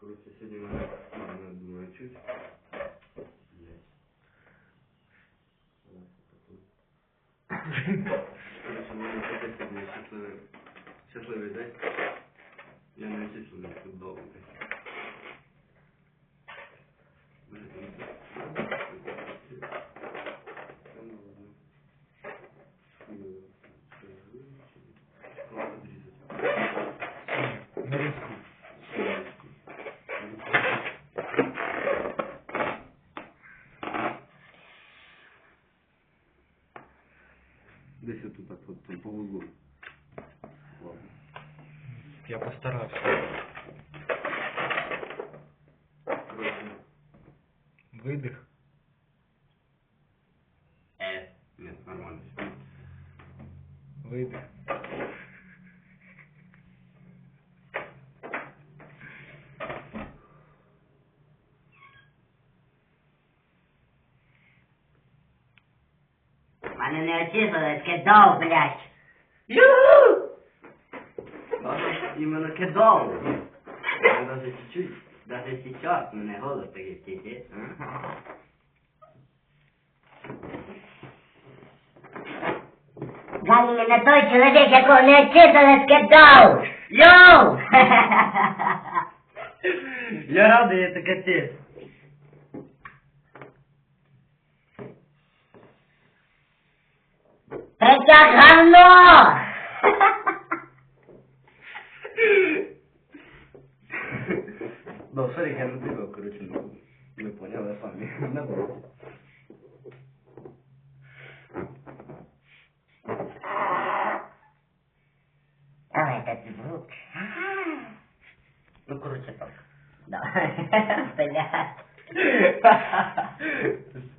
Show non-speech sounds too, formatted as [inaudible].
Короче, сегодня надо, думаю, чуть. Блядь. Короче, надо хотеть сегодня счастливый, счастливый день. Я не численный тут довго. Мене там це- Там ладно. Хуйово. Ладно, отрезать. Нарізку. Десь отут так от там по вуглу. Ладно. Я постарався. Короче, Видих. Э. Нет, нормально. Видих. Мене не очистили, кидав, блядь. Ю! Надо именно кидал. Я даже чуть-чуть, даже сейчас у меня голос такой тихий. Далі мене той чоловік, якого не очистили, скидав. Йоу! [laughs] Я радий, это капец. Третяк говно! Ну, сорі, я не дивив, коротше, ну, ви поняли самі. Не було. Ой, этот звук. Ну, коротше, так. Да. [laughs] Блядь. [laughs]